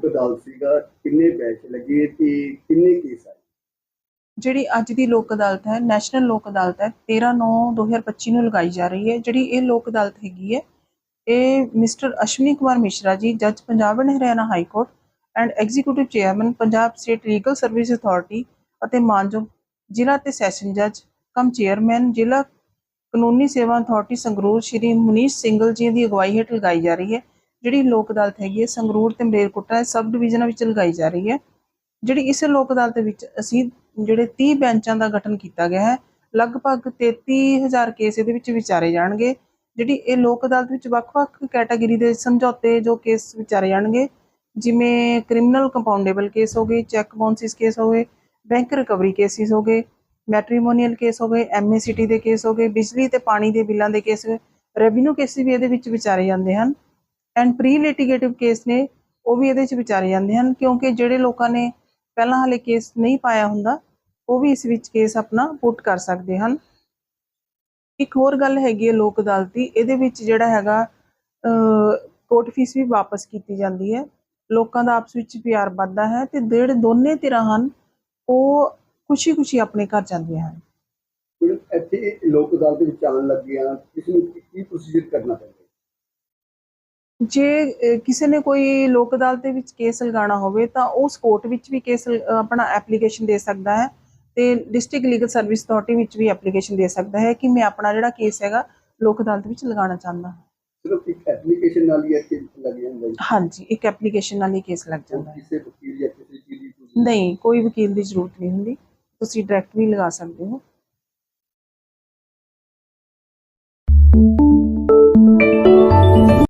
ਅਦਾਲਤ ਸੀਗਾ, ਕਿੰਨੇ ਪੈਸੇ ਲੱਗੇ ਤੇ ਕਿੰਨੇ ਕੇਸ ਆਏ? ਜਿਹੜੀ ਅੱਜ ਦੀ ਲੋਕ ਅਦਾਲਤ ਹੈ, ਨੈਸ਼ਨਲ ਲੋਕ ਅਦਾਲਤ ਹੈ 13/9/2025 ਨੂੰ ਲਗਾਈ ਜਾ ਰਹੀ ਹੈ। ਜਿਹੜੀ ਇਹ ਲੋਕ ਅਦਾਲਤ ਹੈਗੀ ਹੈ, ਇਹ ਮਿਸਟਰ ਅਸ਼ਵਨੀ ਕੁਮਾਰ ਮਿਸ਼ਰਾ ਜੀ, ਜੱਜ Punjab and Haryana high court and executive chairman, Punjab state legal service authority ਅਤੇ ਮਾਨਯੋਗ ਜ਼ਿਲ੍ਹਾ ਤੇ ਸੈਸ਼ਨ ਜੱਜ, ਕਮ ਚੇਅਰਮੈਨ, ਜ਼ਿਲ੍ਹਾ ਕਾਨੂੰਨੀ ਸੇਵਾ ਅਥਾਰਟੀ ਸੰਗਰੂਰ ਸ਼੍ਰੀ ਮੁਨੀਸ਼ ਸਿੰਗਲ ਜੀ ਦੀ ਅਗਵਾਈ ਹੇਠ ਲਗਾਈ ਜਾ ਰਹੀ ਹੈ। ਜਿਹੜੀ ਲੋਕ ਅਦਾਲਤ ਹੈਗੀ ਹੈ, ਸੰਗਰੂਰ ਤੇ ਮਲੇਰਕੋਟਲਾ ਸਬ ਡਿਵੀਜ਼ਨਾਂ ਵਿੱਚ ਲਗਾਈ ਜਾ ਰਹੀ ਹੈ। ਜਿਹੜੀ ਇਸ ਲੋਕ ਅਦਾਲਤ ਵਿੱਚ ਅਸੀਂ ਜਿਹੜੇ 30 ਬੈਂਚਾਂ ਦਾ ਗਠਨ ਕੀਤਾ ਗਿਆ ਹੈ, ਲਗਭਗ 33000 ਕੇਸ ਇਹਦੇ ਵਿੱਚ ਵਿਚਾਰੇ ਜਾਣਗੇ। ਜਿਹੜੀ ਇਹ ਲੋਕ ਅਦਾਲਤ ਵਿੱਚ ਵੱਖ-ਵੱਖ ਕੈਟਾਗਰੀ ਦੇ ਸਮਝੌਤੇ ਜੋ ਕੇਸ ਵਿਚਾਰੇ ਜਾਣਗੇ, ਜਿਵੇਂ ਕ੍ਰਿਮੀਨਲ ਕੰਪਾਊਂਡੇਬਲ ਕੇਸ ਹੋ ਗਏ, ਚੈੱਕ ਬਾਉਂਸਿਸ ਕੇਸ ਹੋ ਗਏ, ਬੈਂਕ ਰਿਕਵਰੀ ਕੇਸਿਸ ਹੋ ਗਏ, ਮੈਟ੍ਰੀਮੋਨੀਅਲ ਕੇਸ ਹੋ ਗਏ ਐਮਏਸੀਟੀ ਦੇ ਕੇਸ ਹੋ ਗਏ, ਬਿਜਲੀ ਤੇ ਪਾਣੀ ਦੇ ਬਿੱਲਾਂ ਦੇ ਕੇਸ, ਰੈਵਨਿਊ ਕੇਸ ਵੀ ਇਹਦੇ ਵਿੱਚ ਵਿਚਾਰੇ ਜਾਂਦੇ ਹਨ। ਐਂਡ ਪ੍ਰੀ ਲਿਟੀਗੇਟਿਵ ਕੇਸ ਨੇ, ਉਹ ਵੀ ਇਹਦੇ ਵਿੱਚ ਵਿਚਾਰੇ ਜਾਂਦੇ ਹਨ, ਕਿਉਂਕਿ ਜਿਹੜੇ ਲੋਕਾਂ ਨੇ ਪਹਿਲਾਂ ਹਾਲੇ ਕੇਸ ਨਹੀਂ ਪਾਇਆ ਹੁੰਦਾ, ਉਹ ਵੀ ਇਸ ਵਿੱਚ ਕੇਸ ਆਪਣਾ ਪੁੱਟ ਕਰ ਸਕਦੇ ਹਨ। ਇੱਕ ਹੋਰ ਗੱਲ ਹੈਗੀ ਹੈ ਲੋਕ ਅਦਾਲਤ, ਇਹਦੇ ਵਿੱਚ ਜਿਹੜਾ ਹੈਗਾ ਕੋਰਟ ਫੀਸ ਵੀ ਵਾਪਸ ਕੀਤੀ ਜਾਂਦੀ ਹੈ। ਲੋਕਾਂ ਦਾ ਆਪਸ ਵਿੱਚ ਪਿਆਰ ਵੱਧਦਾ ਹੈ ਤੇ ਜਿਹੜੇ ਦੋਨੇ ਧਿਰਾਂ ਹਨ, ਉਹ ਖੁਸ਼ੀ-ਖੁਸ਼ੀ ਆਪਣੇ ਘਰ ਜਾਂਦੀਆਂ ਹਨ। ਇੱਥੇ ਲੋਕ ਅਦਾਲਤ ਵਿੱਚ ਆਉਣ ਲੱਗਿਆ ਕਿਸ ਨੂੰ ਕੀ ਪ੍ਰੋਸੀਜਰ ਕਰਨਾ ਪੈਂਦਾ? ਜੇ ਕਿਸੇ ਨੇ ਕੋਈ ਲੋਕ ਅਦਾਲਤ ਦੇ ਵਿੱਚ ਕੇਸ ਲਗਾਉਣਾ ਹੋਵੇ ਤਾਂ ਉਸ ਕੋਰਟ ਵਿੱਚ ਵੀ ਕੇਸ ਆਪਣਾ ਐਪਲੀਕੇਸ਼ਨ ਦੇ ਸਕਦਾ ਹੈ ਤੇ ਡਿਸਟ੍ਰਿਕਟ ਲੀਗਲ ਸਰਵਿਸ ਅਥਾਰਟੀ ਵਿੱਚ ਵੀ ਐਪਲੀਕੇਸ਼ਨ ਦੇ ਸਕਦਾ ਹੈ ਕਿ ਮੈਂ ਆਪਣਾ ਜਿਹੜਾ ਕੇਸ ਹੈਗਾ ਲੋਕ ਅਦਾਲਤ ਵਿੱਚ ਲਗਾਉਣਾ ਚਾਹੁੰਦਾ। ਹਾਂ ਹਾਂਜੀ ਇੱਕ ਐਪਲੀਕੇਸ਼ਨ ਨਾਲ ਹੀ ਕੇਸ ਲੱਗ ਜਾਂਦਾ ਹੈ। ਨਹੀਂ ਕੋਈ ਵਕੀਲ ਦੀ ਜ਼ਰੂਰਤ ਨਹੀਂ ਹੁੰਦੀ। ਤੁਸੀਂ ਡਾਇਰੈਕਟ ਵੀ ਲਗਾ ਸਕਦੇ ਹੋ।